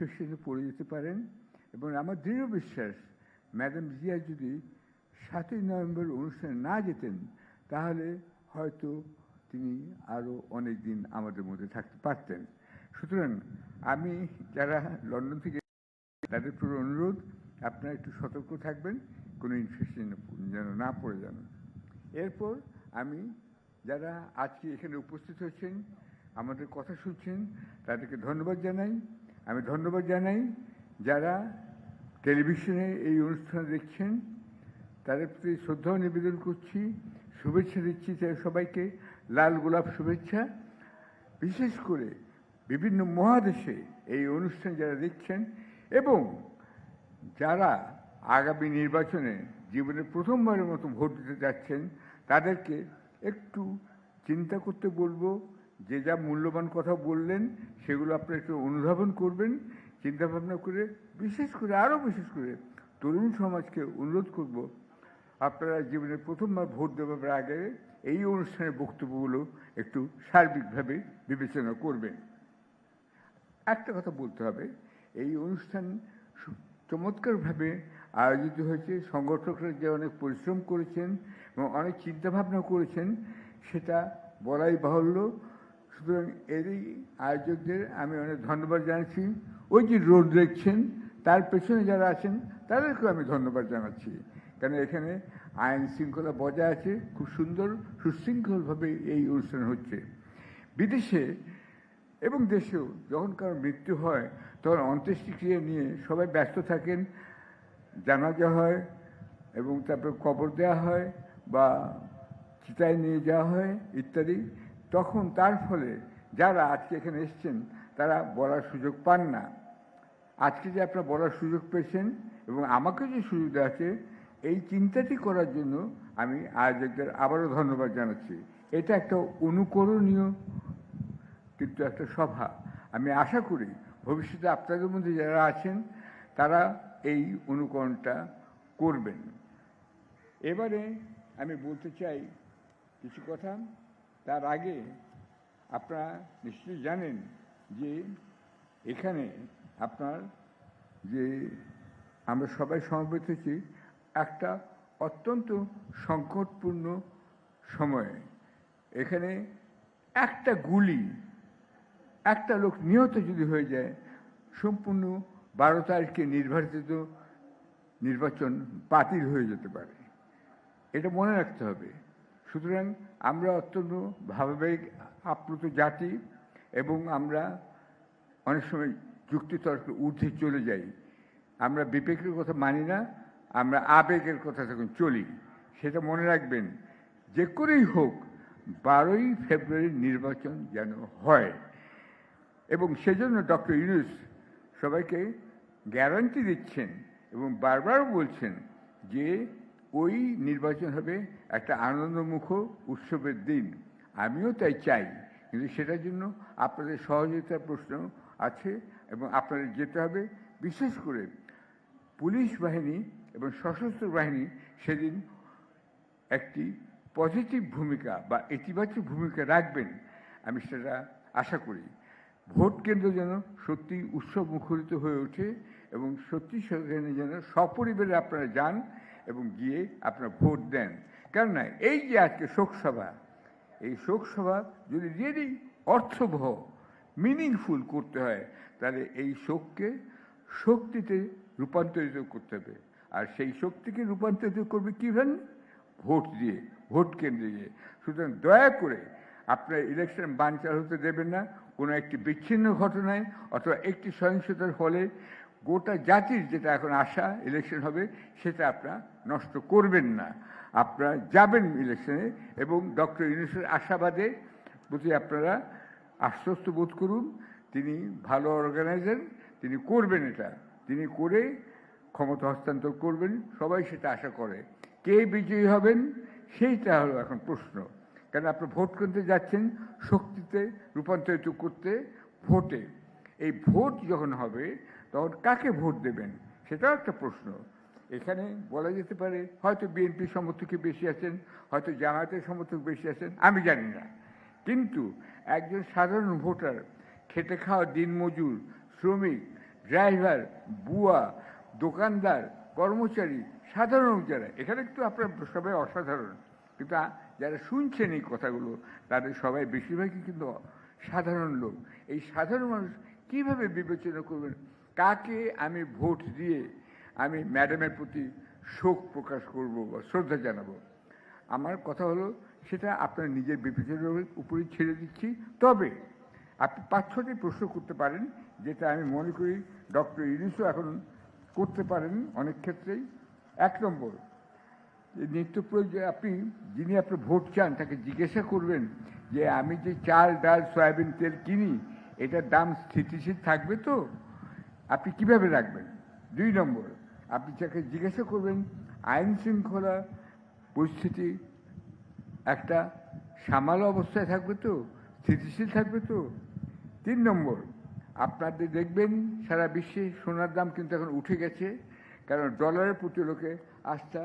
ইনফেকশনে পড়ে যেতে পারেন এবং আমার দৃঢ় বিশ্বাস, ম্যাডাম জিয়া যদি সাতই নভেম্বর অনুষ্ঠানে না যেতেন, তাহলে হয়তো তিনি আরও অনেক দিন আমাদের মধ্যে থাকতে পারতেন। সুতরাং আমি যারা লন্ডন থেকে তাদের পুরো অনুরোধ, আপনারা একটু সতর্ক থাকবেন, কোনো ইনফেকশন যেন না পড়ে যান। এরপর আমি যারা আজকে এখানে উপস্থিত হয়েছেন আমাদের কথা শুনছেন, তাদেরকে ধন্যবাদ জানাই। আমি ধন্যবাদ জানাই যারা টেলিভিশনে এই অনুষ্ঠান দেখছেন। তাদের প্রতি শ্রদ্ধাও নিবেদন করছি। শুভেচ্ছা দিচ্ছি সবাইকে। লাল গোলাপ শুভেচ্ছা। বিশেষ করে বিভিন্ন মহাদেশে এই অনুষ্ঠান যারা দেখছেন এবং যারা আগামী নির্বাচনে জীবনে প্রথমবারের মতো ভোট দিতে যাচ্ছেন, তাদেরকে একটু চিন্তা করতে বলব। যে যা মূল্যবান কথা বললেন, সেগুলো আপনারা একটু অনুধাবন করবেন চিন্তা ভাবনা করে, বিশেষ করে, আরও বিশেষ করে তরুণ সমাজকে অনুরোধ করব, আপনারা জীবনে প্রথমবার ভোট দেওয়ার আগে এই অনুষ্ঠানের বক্তব্যগুলো একটু সার্বিকভাবে বিবেচনা করবেন। একটা কথা বলতে হবে, এই অনুষ্ঠান চমৎকারভাবে আয়োজিত হয়েছে, সংগঠকরা যে অনেক পরিশ্রম করেছেন এবং অনেক চিন্তাভাবনা করেছেন, সেটা বলাই বাহুল্য। সুতরাং এরই আয়োজকদের আমি অনেক ধন্যবাদ জানাচ্ছি। ওই যে রোড দেখছেন, তার পেছনে যারা আছেন, তাদেরকেও আমি ধন্যবাদ জানাচ্ছি। কারণ এখানে আইন শৃঙ্খলা বজায় আছে, খুব সুন্দর, সুশৃঙ্খলভাবে এই অনুষ্ঠান হচ্ছে। বিদেশে এবং দেশেও যখন কারও মৃত্যু হয়, তখন অন্ত্যেষ্টিক্রিয়া নিয়ে সবাই ব্যস্ত থাকেন, জানাজা হয় এবং তারপর কবর দেওয়া হয় বা চিতায় নিয়ে যাওয়া হয়, ইত্যাদি। তখন তার ফলে যারা আজকে এখানে এসছেন, তারা বলার সুযোগ পান না। আজকে যে আপনারা বলার সুযোগ পেয়েছেন এবং আমাকে যে সুযোগ আছে এই চিন্তাটি করার জন্য আমি আয়োজকদের আবারও ধন্যবাদ জানাচ্ছি। এটা একটা অনুকরণীয় কিন্তু একটা সভা। আমি আশা করি ভবিষ্যতে আপনাদের মধ্যে যারা আছেন, তারা এই অনুকরণটা করবেন। এবারে আমি বলতে চাই কিছু কথা। তার আগে আপনারা নিশ্চয়ই জানেন যে এখানে আপনার যে আমরা সবাই সমবেত হয়েছি, একটা অত্যন্ত সংকটপূর্ণ সময়ে। এখানে একটা গুলি, একটা লোক নিহত যদি হয়ে যায়, সম্পূর্ণ বারো তারিখে নির্বাচিত নির্বাচন বাতিল হয়ে যেতে পারে। এটা মনে রাখতে হবে। সুতরাং আমরা অত্যন্ত ভাবাবেগ আপ্লুত জাতি এবং আমরা অনেক সময় যুক্তিতর্ক ঊর্ধ্বে চলে যাই। আমরা বিবেকের কথা মানি না, আমরা আবেগের কথা তখন চলি। সেটা মনে রাখবেন, যে করেই হোক, বারোই ফেব্রুয়ারির নির্বাচন যেন হয়। এবং সেজন্য ডক্টর ইউনুস সবাইকে গ্যারান্টি দিচ্ছেন এবং বারবার বলছেন যে ওই নির্বাচন হবে একটা আনন্দমুখ উৎসবের দিন। আমিও তাই চাই, কিন্তু সেটার জন্য আপনাদের সহযোগিতার প্রশ্ন আছে এবং আপনাদের যেতে হবে। বিশেষ করে পুলিশ বাহিনী এবং সশস্ত্র বাহিনী সেদিন একটি পজিটিভ ভূমিকা বা ইতিবাচক ভূমিকা রাখবেন, আমি সেটা আশা করি। ভোট কেন্দ্র যেন সত্যি উৎসব মুখরিত হয়ে ওঠে এবং সত্যি সেখানে যেন সপরিবারে আপনারা যান এবং গিয়ে আপনারা ভোট দেন। কেননা এই যে আজকে শোকসভা, এই শোকসভা যদি রিয়েলি অর্থবহ মিনিংফুল করতে হয়, তাহলে এই শোককে শক্তিতে রূপান্তরিত করতে হবে। আর সেই শক্তিকে রূপান্তরিত করবে কীভাবে ভোট দিয়ে, ভোট কেন্দ্রে গিয়ে। সুতরাং দয়া করে আপনার ইলেকশন বানচাল হতে দেবেন না। কোনো একটি বিচ্ছিন্ন ঘটনায় অথবা একটি সহিংসতার ফলে গোটা জাতির যেটা এখন আশা ইলেকশন হবে, সেটা আপনারা নষ্ট করবেন না। আপনারা যাবেন ইলেকশনে এবং ডক্টর ইউনুসের আশাবাদে প্রতি আপনারা আশ্বস্ত বোধ করুন, তিনি ভালো অর্গানাইজার তিনি করবেন এটা। তিনি করে ক্ষমতা হস্তান্তর করবেন, সবাই সেটা আশা করে। কে বিজয়ী হবেন, সেইটা হলো এখন প্রশ্ন। কারণ আপনি ভোট করতে যাচ্ছেন, শক্তিতে রূপান্তরিত করতে ভোটে? এই ভোট যখন হবে, তখন কাকে ভোট দেবেন? সেটাও একটা প্রশ্ন। এখানে বলা যেতে পারে, হয়তো বিএনপি সমর্থকে বেশি আছেন, হয়তো জামায়াতের সমর্থক বেশি আছেন, আমি জানি না। কিন্তু একজন সাধারণ ভোটার, খেটে খাওয়া দিনমজুর, শ্রমিক, ড্রাইভার, বুয়া, দোকানদার, কর্মচারী, সাধারণ যারা, এখানে একটু আপনার সবাই অসাধারণ। কিন্তু যারা শুনছেন এই কথাগুলো, তাদের সবাই বেশিরভাগই কিন্তু সাধারণ লোক। এই সাধারণ মানুষ কীভাবে বিবেচনা করবেন? কাকে আমি ভোট দিয়ে আমি ম্যাডামের প্রতি শোক প্রকাশ করব বা শ্রদ্ধা জানাব? আমার কথা হলো, সেটা আপনার নিজের বিবেচনার উপরেই ছেড়ে দিচ্ছি। তবে আপনি পাঁচ, ছটি প্রশ্ন করতে পারেন, যেটা আমি মনে করি ডক্টর ইউনিসও এখন করতে পারেন অনেক ক্ষেত্রেই। এক নম্বর নিত্য প্রয়োজন আপনি, যিনি আপনি ভোট চান, তাকে জিজ্ঞাসা করবেন যে, আমি যে চাল, ডাল, সয়াবিন, তেল কিনি এটার দাম স্থিতিশীল থাকবে তো? আপনি কীভাবে রাখবেন? দুই নম্বর, আপনি তাকে জিজ্ঞাসা করবেন, আইন শৃঙ্খলা পরিস্থিতি একটা সামাল অবস্থায় থাকবে তো? স্থিতিশীল থাকবে তো? তিন নম্বর, আপনাদের দেখবেন সারা বিশ্বে সোনার দাম কিন্তু এখন উঠে গেছে, কারণ ডলারের প্রতি লোকে আস্থা